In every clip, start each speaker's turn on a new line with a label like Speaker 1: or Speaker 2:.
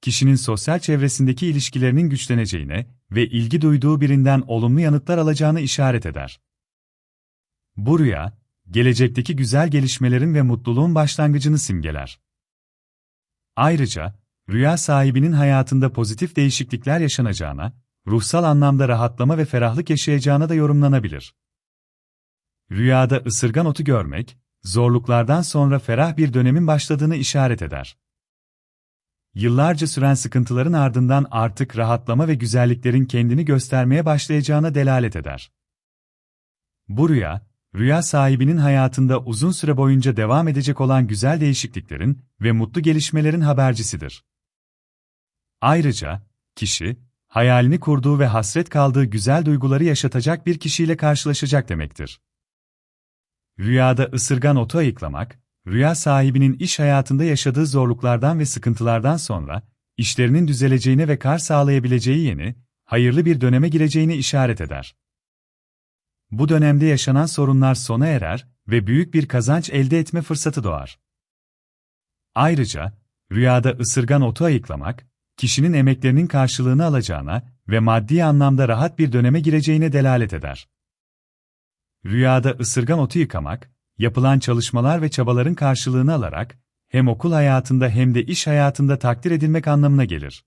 Speaker 1: kişinin sosyal çevresindeki ilişkilerinin güçleneceğine ve ilgi duyduğu birinden olumlu yanıtlar alacağını işaret eder. Bu rüya, gelecekteki güzel gelişmelerin ve mutluluğun başlangıcını simgeler. Ayrıca, rüya sahibinin hayatında pozitif değişiklikler yaşanacağına, ruhsal anlamda rahatlama ve ferahlık yaşayacağına da yorumlanabilir. Rüyada ısırgan otu görmek, zorluklardan sonra ferah bir dönemin başladığını işaret eder. Yıllarca süren sıkıntıların ardından artık rahatlama ve güzelliklerin kendini göstermeye başlayacağına delalet eder. Bu rüya, rüya sahibinin hayatında uzun süre boyunca devam edecek olan güzel değişikliklerin ve mutlu gelişmelerin habercisidir. Ayrıca, kişi, hayalini kurduğu ve hasret kaldığı güzel duyguları yaşatacak bir kişiyle karşılaşacak demektir. Rüyada ısırgan otu ayıklamak, rüya sahibinin iş hayatında yaşadığı zorluklardan ve sıkıntılardan sonra, işlerinin düzeleceğine ve kar sağlayabileceği yeni, hayırlı bir döneme gireceğini işaret eder. Bu dönemde yaşanan sorunlar sona erer ve büyük bir kazanç elde etme fırsatı doğar. Ayrıca, rüyada ısırgan otu ayıklamak, kişinin emeklerinin karşılığını alacağına ve maddi anlamda rahat bir döneme gireceğine delalet eder. Rüyada ısırgan otu yıkamak, yapılan çalışmalar ve çabaların karşılığını alarak, hem okul hayatında hem de iş hayatında takdir edilmek anlamına gelir.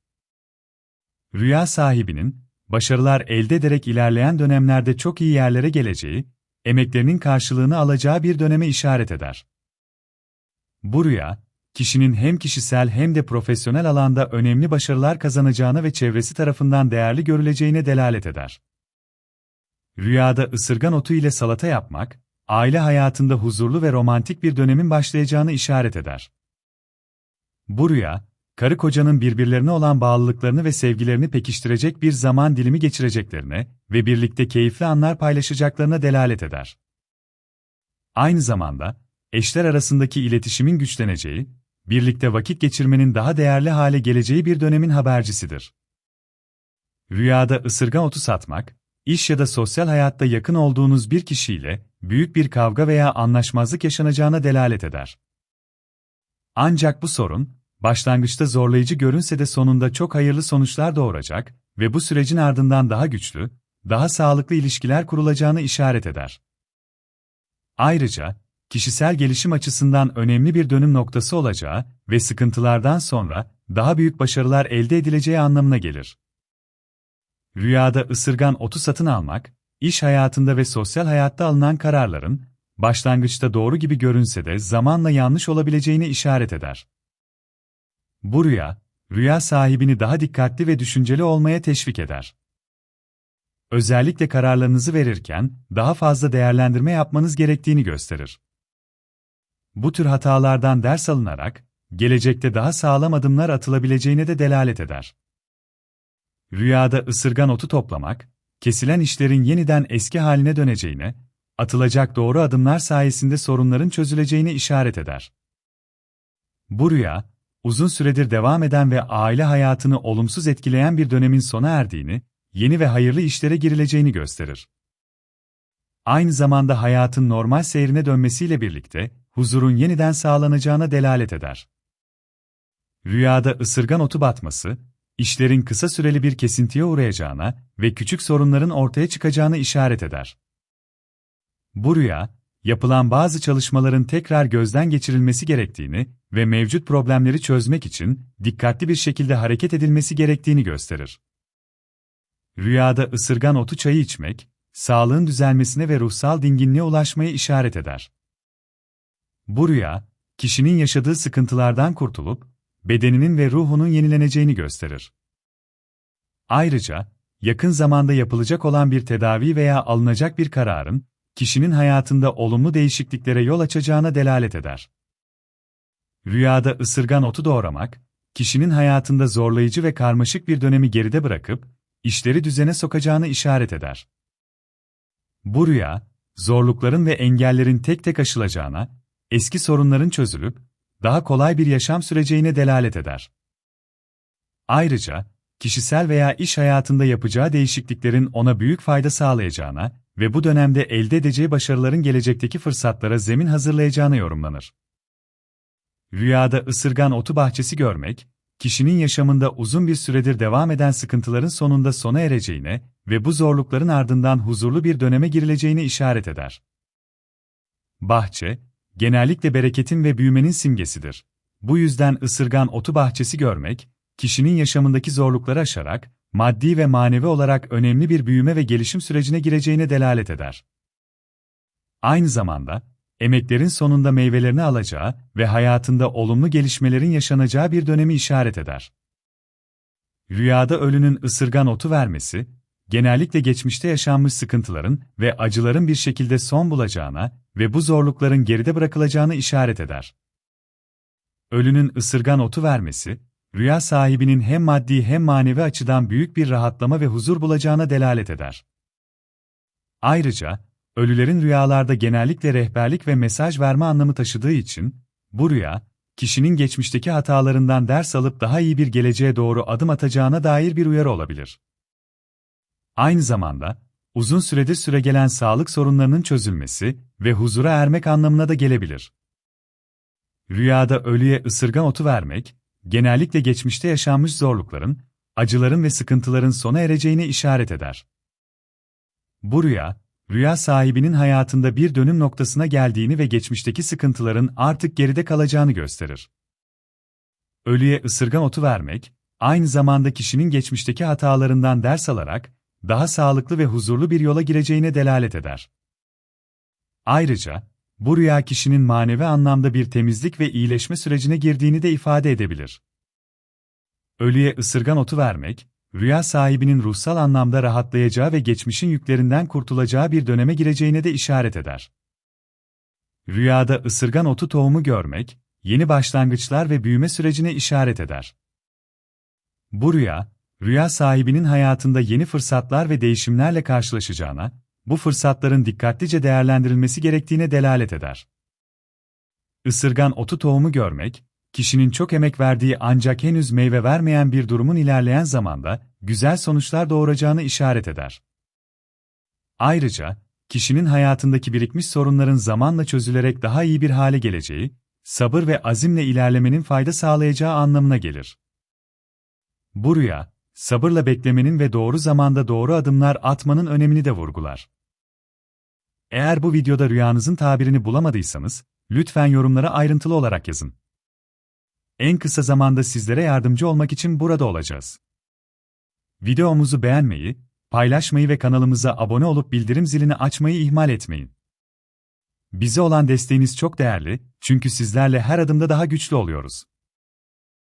Speaker 1: Rüya sahibinin, başarılar elde ederek ilerleyen dönemlerde çok iyi yerlere geleceği, emeklerinin karşılığını alacağı bir döneme işaret eder. Bu rüya, kişinin hem kişisel hem de profesyonel alanda önemli başarılar kazanacağına ve çevresi tarafından değerli görüleceğine delalet eder. Rüyada ısırgan otu ile salata yapmak, aile hayatında huzurlu ve romantik bir dönemin başlayacağını işaret eder. Bu rüya, karı kocanın birbirlerine olan bağlılıklarını ve sevgilerini pekiştirecek bir zaman dilimi geçireceklerine ve birlikte keyifli anlar paylaşacaklarına delalet eder. Aynı zamanda, eşler arasındaki iletişimin güçleneceği, birlikte vakit geçirmenin daha değerli hale geleceği bir dönemin habercisidir. Rüyada ısırgan otu satmak, iş ya da sosyal hayatta yakın olduğunuz bir kişiyle büyük bir kavga veya anlaşmazlık yaşanacağına delalet eder. Ancak bu sorun, başlangıçta zorlayıcı görünse de sonunda çok hayırlı sonuçlar doğuracak ve bu sürecin ardından daha güçlü, daha sağlıklı ilişkiler kurulacağını işaret eder. Ayrıca, kişisel gelişim açısından önemli bir dönüm noktası olacağı ve sıkıntılardan sonra daha büyük başarılar elde edileceği anlamına gelir. Rüyada ısırgan otu satın almak, iş hayatında ve sosyal hayatta alınan kararların, başlangıçta doğru gibi görünse de zamanla yanlış olabileceğini işaret eder. Bu rüya, rüya sahibini daha dikkatli ve düşünceli olmaya teşvik eder. Özellikle kararlarınızı verirken daha fazla değerlendirme yapmanız gerektiğini gösterir. Bu tür hatalardan ders alınarak, gelecekte daha sağlam adımlar atılabileceğine de delalet eder. Rüyada ısırgan otu toplamak, kesilen işlerin yeniden eski haline döneceğine, atılacak doğru adımlar sayesinde sorunların çözüleceğine işaret eder. Bu rüya, uzun süredir devam eden ve aile hayatını olumsuz etkileyen bir dönemin sona erdiğini, yeni ve hayırlı işlere girileceğini gösterir. Aynı zamanda hayatın normal seyrine dönmesiyle birlikte, huzurun yeniden sağlanacağına delalet eder. Rüyada ısırgan otu batması, işlerin kısa süreli bir kesintiye uğrayacağına ve küçük sorunların ortaya çıkacağını işaret eder. Bu rüya, yapılan bazı çalışmaların tekrar gözden geçirilmesi gerektiğini ve mevcut problemleri çözmek için dikkatli bir şekilde hareket edilmesi gerektiğini gösterir. Rüyada ısırgan otu çayı içmek, sağlığın düzelmesine ve ruhsal dinginliğe ulaşmaya işaret eder. Bu rüya, kişinin yaşadığı sıkıntılardan kurtulup, bedeninin ve ruhunun yenileneceğini gösterir. Ayrıca, yakın zamanda yapılacak olan bir tedavi veya alınacak bir kararın, kişinin hayatında olumlu değişikliklere yol açacağına delalet eder. Rüyada ısırgan otu doğramak, kişinin hayatında zorlayıcı ve karmaşık bir dönemi geride bırakıp, işleri düzene sokacağını işaret eder. Bu rüya, zorlukların ve engellerin tek tek aşılacağına, eski sorunların çözülüp, daha kolay bir yaşam süreceğine delalet eder. Ayrıca, kişisel veya iş hayatında yapacağı değişikliklerin ona büyük fayda sağlayacağına ve bu dönemde elde edeceği başarıların gelecekteki fırsatlara zemin hazırlayacağına yorumlanır. Rüyada ısırgan otu bahçesi görmek, kişinin yaşamında uzun bir süredir devam eden sıkıntıların sonunda sona ereceğine ve bu zorlukların ardından huzurlu bir döneme girileceğine işaret eder. Bahçe, genellikle bereketin ve büyümenin simgesidir. Bu yüzden ısırgan otu bahçesi görmek, kişinin yaşamındaki zorlukları aşarak, maddi ve manevi olarak önemli bir büyüme ve gelişim sürecine gireceğine delalet eder. Aynı zamanda, emeklerin sonunda meyvelerini alacağı ve hayatında olumlu gelişmelerin yaşanacağı bir dönemi işaret eder. Rüyada ölünün ısırgan otu vermesi, genellikle geçmişte yaşanmış sıkıntıların ve acıların bir şekilde son bulacağına ve bu zorlukların geride bırakılacağını işaret eder. Ölünün ısırgan otu vermesi, rüya sahibinin hem maddi hem manevi açıdan büyük bir rahatlama ve huzur bulacağına delalet eder. Ayrıca, ölülerin rüyalarda genellikle rehberlik ve mesaj verme anlamı taşıdığı için, bu rüya, kişinin geçmişteki hatalarından ders alıp daha iyi bir geleceğe doğru adım atacağına dair bir uyarı olabilir. Aynı zamanda, uzun süredir süregelen sağlık sorunlarının çözülmesi ve huzura ermek anlamına da gelebilir. Rüyada ölüye ısırgan otu vermek, genellikle geçmişte yaşanmış zorlukların, acıların ve sıkıntıların sona ereceğine işaret eder. Bu rüya, rüya sahibinin hayatında bir dönüm noktasına geldiğini ve geçmişteki sıkıntıların artık geride kalacağını gösterir. Ölüye ısırgan otu vermek, aynı zamanda kişinin geçmişteki hatalarından ders alarak, daha sağlıklı ve huzurlu bir yola gireceğine delalet eder. Ayrıca, bu rüya kişinin manevi anlamda bir temizlik ve iyileşme sürecine girdiğini de ifade edebilir. Ölüye ısırgan otu vermek, rüya sahibinin ruhsal anlamda rahatlayacağı ve geçmişin yüklerinden kurtulacağı bir döneme gireceğine de işaret eder. Rüyada ısırgan otu tohumu görmek, yeni başlangıçlar ve büyüme sürecine işaret eder. Bu rüya, rüya sahibinin hayatında yeni fırsatlar ve değişimlerle karşılaşacağına, bu fırsatların dikkatlice değerlendirilmesi gerektiğine delalet eder. Isırgan otu tohumu görmek, kişinin çok emek verdiği ancak henüz meyve vermeyen bir durumun ilerleyen zamanda güzel sonuçlar doğuracağını işaret eder. Ayrıca, kişinin hayatındaki birikmiş sorunların zamanla çözülerek daha iyi bir hale geleceği, sabır ve azimle ilerlemenin fayda sağlayacağı anlamına gelir. Bu rüya, sabırla beklemenin ve doğru zamanda doğru adımlar atmanın önemini de vurgular. Eğer bu videoda rüyanızın tabirini bulamadıysanız, lütfen yorumlara ayrıntılı olarak yazın. En kısa zamanda sizlere yardımcı olmak için burada olacağız. Videomuzu beğenmeyi, paylaşmayı ve kanalımıza abone olup bildirim zilini açmayı ihmal etmeyin. Bize olan desteğiniz çok değerli, çünkü sizlerle her adımda daha güçlü oluyoruz.